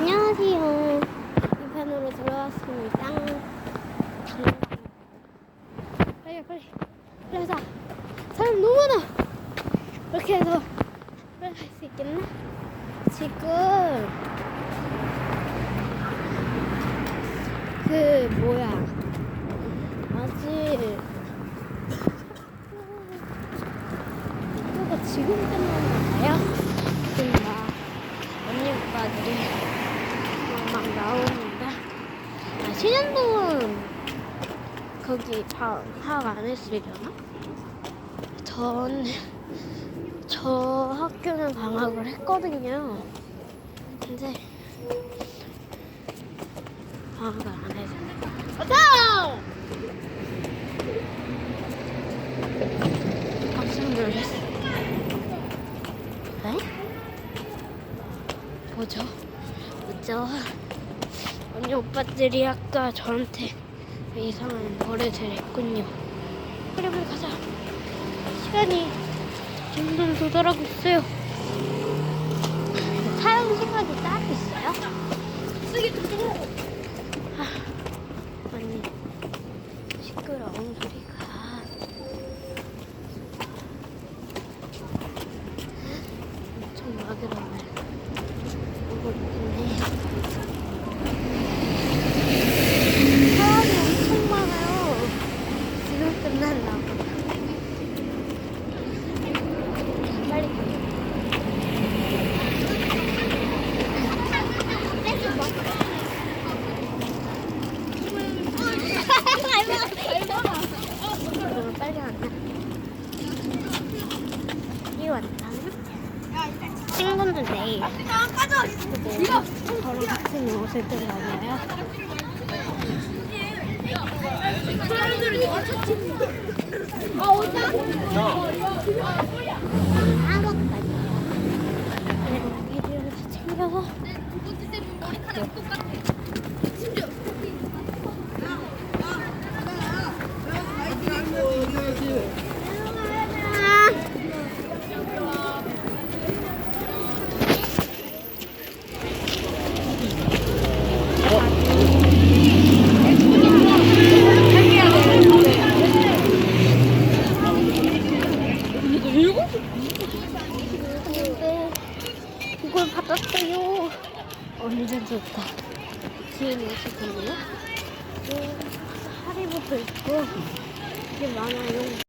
안녕하세요. 이 편으로 들어왔습니다. 빨리 빨리 빨리 하자. 사람 너무 많아. 이렇게 해서 빨리 갈 수 있겠나? 지금 그 뭐야 아직 학교가 지금 끝난 건가요? 지금 막 언니 오빠들이 막, 막 나오는데 아, 신현동은 거기 방 파악 안 했으려나? 전, 저 학교는 방학을 했거든요. 근데 방학을 안 해서. 가자! 깜짝 놀랐어. 네? 뭐죠? 뭐죠? 언니 오빠들이 아까 저한테 이상한 거래를 했군요. 빨리 가자. 시간이 점점 도달하고 있어요. 사용 시간이 따로 있어요? 아, 언니 시끄러운 소리가. 엄청 막으라네. 오고 있네. 사람이 엄청 많아요. 지금 끝났나 봐. 빨리 그러면 빨리 왔나? 이 왔나? 친구들 내일 이거 저랑 같이 오실 때 나와요? 그리고 미디어를 다 챙겨서 근데 이걸 받았어요. 완전 좋다. 뒤에 모습이네요. 하리보도 있고 되게 많아요.